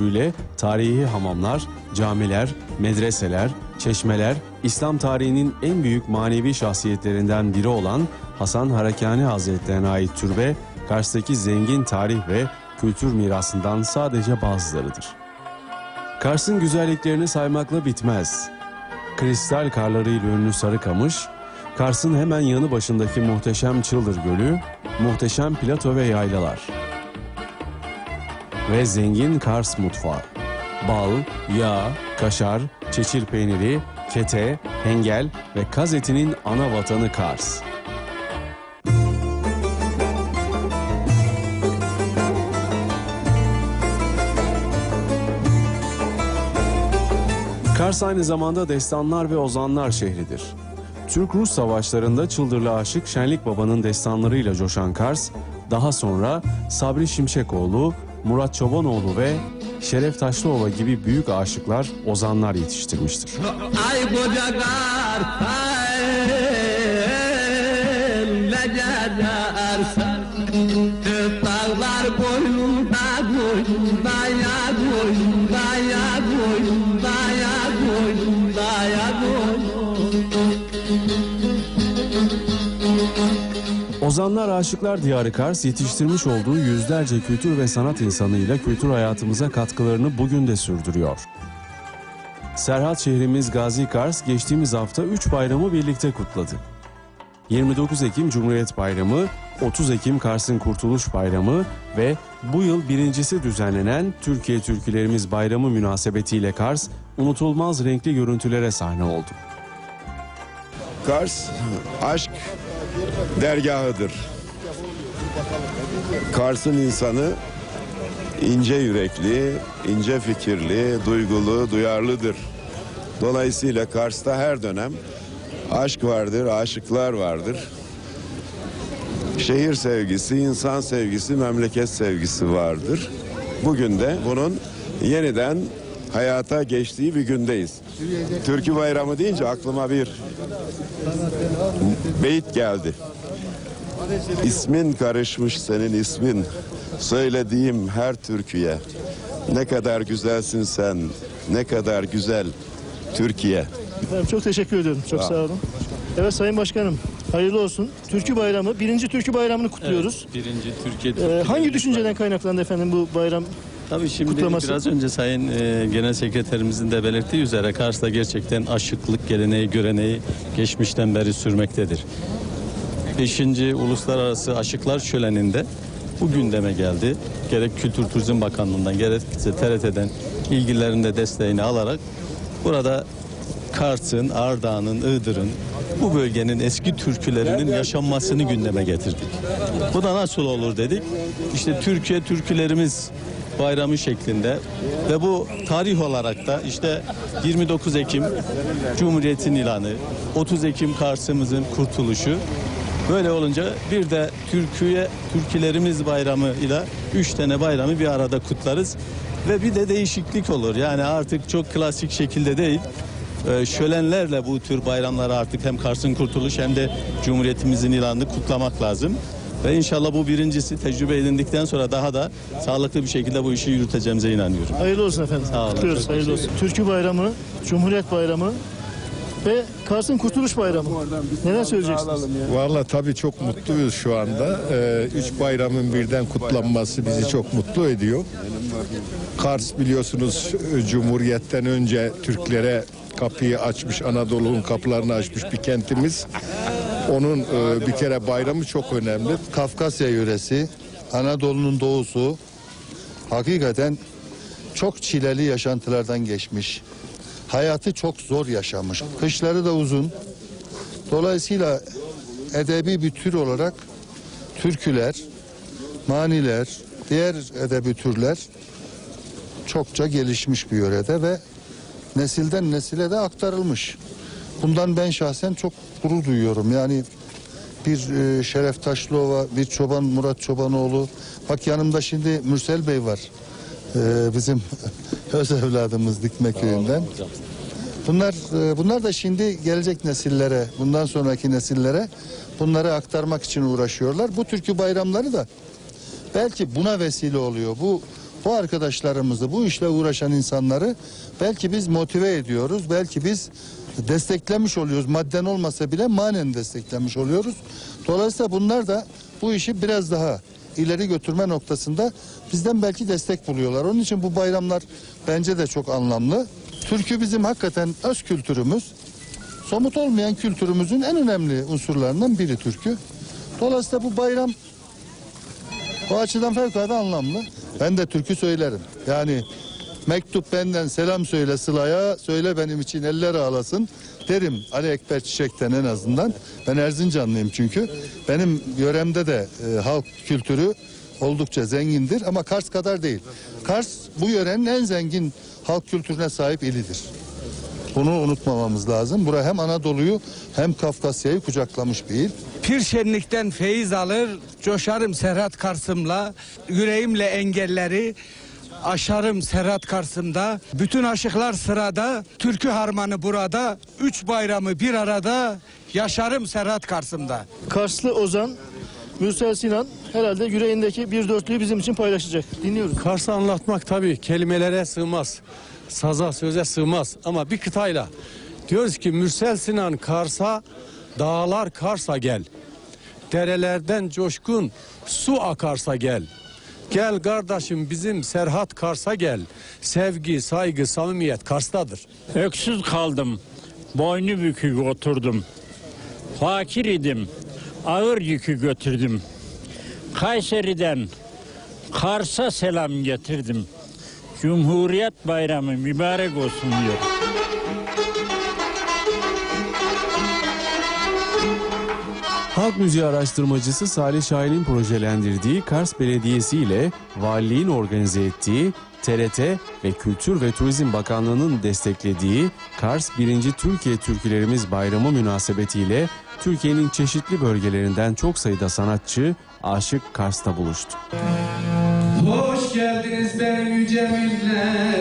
köprüyle tarihi hamamlar, camiler, medreseler, çeşmeler, İslam tarihinin en büyük manevi şahsiyetlerinden biri olan Hasan Harakani Hazretlerine ait türbe, Kars'taki zengin tarih ve kültür mirasından sadece bazılarıdır. Kars'ın güzelliklerini saymakla bitmez. Kristal karlarıyla ünlü Sarıkamış, Kars'ın hemen yanı başındaki muhteşem Çıldır Gölü, muhteşem plato ve yaylalar ve zengin Kars mutfağı. Bal, yağ, kaşar, çeçil peyniri, kete, hengel ve kaz etinin ana vatanı Kars. Kars aynı zamanda destanlar ve ozanlar şehridir. Türk-Rus savaşlarında Çıldırlı Aşık Şenlik Baba'nın destanlarıyla coşan Kars, daha sonra Sabri Şimşekoğlu, Murat Çobanoğlu ve Şeref Taşlıoğlu gibi büyük aşıklar, ozanlar yetiştirmiştir. Ay koca Ozanlar Aşıklar Diyarı Kars yetiştirmiş olduğu yüzlerce kültür ve sanat insanıyla kültür hayatımıza katkılarını bugün de sürdürüyor. Serhat şehrimiz Gazi Kars geçtiğimiz hafta 3 bayramı birlikte kutladı. 29 Ekim Cumhuriyet Bayramı, 30 Ekim Kars'ın Kurtuluş Bayramı ve bu yıl birincisi düzenlenen Türkiye Türkülerimiz Bayramı münasebetiyle Kars unutulmaz renkli görüntülere sahne oldu. Kars aşk dergahıdır. Kars'ın insanı ince yürekli, ince fikirli, duygulu, duyarlıdır. Dolayısıyla Kars'ta her dönem aşk vardır, aşıklar vardır. Şehir sevgisi, insan sevgisi, memleket sevgisi vardır. Bugün de bunun yeniden hayata geçtiği bir gündeyiz. Türkü Bayramı deyince aklıma bir beyit geldi. İsmin karışmış senin ismin. Söylediğim her türküye. Ne kadar güzelsin sen. Ne kadar güzel Türkiye. Efendim çok teşekkür ediyorum. Çok Sağ sağ olun. Evet Sayın Başkanım hayırlı olsun. Türkü Bayramı, birinci Türkü Bayramı'nı kutluyoruz. Birinci Türkiye Ee, Türküleri hangi düşünceden Bayramı. kaynaklandı efendim bu bayram? Tabii şimdi kutlaması? biraz önce Sayın e, Genel Sekreterimizin de belirttiği üzere Kars'ta gerçekten aşıklık geleneği, göreneği geçmişten beri sürmektedir. Beşinci Uluslararası Aşıklar Şöleni'nde bu gündeme geldi. Gerek Kültür Turizm Bakanlığı'ndan gerekse TRT'den ilgilerinde de desteğini alarak burada Kars'ın, Ardahan'ın, Iğdır'ın bu bölgenin eski türkülerinin yaşanmasını gündeme getirdik. Bu da nasıl olur dedik. İşte Türkiye türkülerimiz bayramı şeklinde ve bu tarih olarak da işte 29 Ekim Cumhuriyet'in ilanı, 30 Ekim Kars'ımızın kurtuluşu Böyle olunca bir de Türkiye Türkülerimiz bayramı ile üç tane bayramı bir arada kutlarız ve bir de değişiklik olur. Yani artık çok klasik şekilde değil. e, Şölenlerle bu tür bayramları artık hem Kars'ın kurtuluş hem de Cumhuriyetimizin ilanını kutlamak lazım. Ve inşallah bu birincisi tecrübe edindikten sonra daha da sağlıklı bir şekilde bu işi yürüteceğimize inanıyorum. Hayırlı olsun efendim. Sağ olun, Kutluyoruz, çok hayırlı olsun. Türkü Bayramı, Cumhuriyet Bayramı ve Kars'ın Kurtuluş Bayramı. Neler söyleyeceksiniz? Valla tabii çok mutluyuz şu anda. Ee, üç bayramın birden kutlanması bizi çok mutlu ediyor. Kars biliyorsunuz e, Cumhuriyet'ten önce Türklere kapıyı açmış, Anadolu'nun kapılarını açmış bir kentimiz. Onun e, bir kere bayramı çok önemli. Kafkasya yöresi, Anadolu'nun doğusu hakikaten çok çileli yaşantılardan geçmiş. Hayatı çok zor yaşamış. Kışları da uzun. Dolayısıyla edebi bir tür olarak türküler, maniler, diğer edebi türler çokça gelişmiş bir yörede ve nesilden nesile de aktarılmış. Bundan ben şahsen çok gurur duyuyorum. Yani bir e, Şeref Taşlıova, bir Çoban Murat Çobanoğlu. Bak yanımda şimdi Mürsel Bey var. E, bizim öz evladımız Dikme köyünden. Bunlar e, bunlar da şimdi gelecek nesillere, bundan sonraki nesillere bunları aktarmak için uğraşıyorlar. Bu türkü bayramları da belki buna vesile oluyor. Bu bu arkadaşlarımızı, bu işle uğraşan insanları belki biz motive ediyoruz. Belki biz desteklemiş oluyoruz. Madden olmasa bile manen desteklemiş oluyoruz. Dolayısıyla bunlar da bu işi biraz daha ileri götürme noktasında bizden belki destek buluyorlar. Onun için bu bayramlar bence de çok anlamlı. Türkü bizim hakikaten öz kültürümüz. Somut olmayan kültürümüzün en önemli unsurlarından biri türkü. Dolayısıyla bu bayram o açıdan fevkalade anlamlı. Ben de türkü söylerim. Yani mektup benden selam söyle Sıla'ya, söyle benim için eller ağlasın derim Ali Ekber Çiçek'ten en azından. Ben Erzincanlıyım çünkü. Benim yöremde de e, halk kültürü oldukça zengindir ama Kars kadar değil. Kars bu yörenin en zengin halk kültürüne sahip ilidir. Bunu unutmamamız lazım. Bura hem Anadolu'yu hem Kafkasya'yı kucaklamış bir il. Pir şenlikten feyiz alır, coşarım Serhat Karsım'la, yüreğimle engelleri aşarım Serhat Karsım'da. Bütün aşıklar sırada, türkü harmanı burada, üç bayramı bir arada, yaşarım Serhat Karsım'da. Karslı Ozan, Mürsel Sinan herhalde yüreğindeki bir dörtlüğü bizim için paylaşacak. Dinliyoruz. Kars'ı anlatmak tabii kelimelere sığmaz. Saza söze sığmaz ama bir kıtayla diyoruz ki Mürsel Sinan Kars'a dağlar Kars'a gel. Derelerden coşkun su akarsa gel. Gel kardeşim bizim Serhat Kars'a gel. Sevgi, saygı, samimiyet Kars'tadır. Öksüz kaldım, boynu bükük oturdum. Fakir idim, ağır yükü götürdüm. Kayseri'den Kars'a selam getirdim. Cumhuriyet Bayramı mübarek olsun diyor. Halk müziği araştırmacısı Salih Şahin'in projelendirdiği Kars Belediyesi ile valiliğin organize ettiği TRT ve Kültür ve Turizm Bakanlığı'nın desteklediği Kars 1. Türkiye Türkülerimiz Bayramı münasebetiyle Türkiye'nin çeşitli bölgelerinden çok sayıda sanatçı aşık Kars'ta buluştu. Hoş geldiniz benim yüce milletim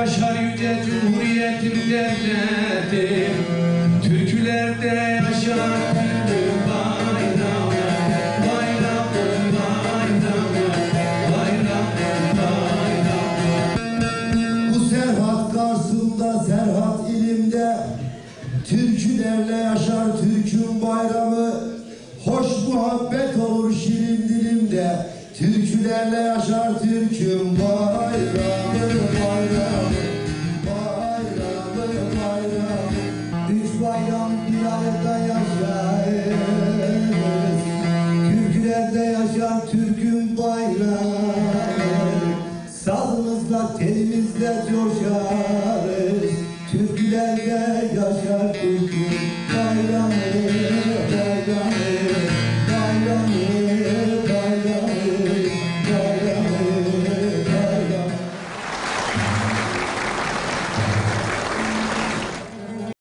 yaşar yüce cumhuriyetim devletim Türkülerde yaşar Serhat ilimde. Türkülerle yaşar Türk'ün bayramı. Hoş muhabbet olur şirin dilimde. Türkülerle yaşar Türk'ün bayramı Üç bayram yaşarız Türkülerde yaşar Türk'ün bayramı Sazımızla telimizle coşarız. Türkülerde yaşar Türk'ün bayramı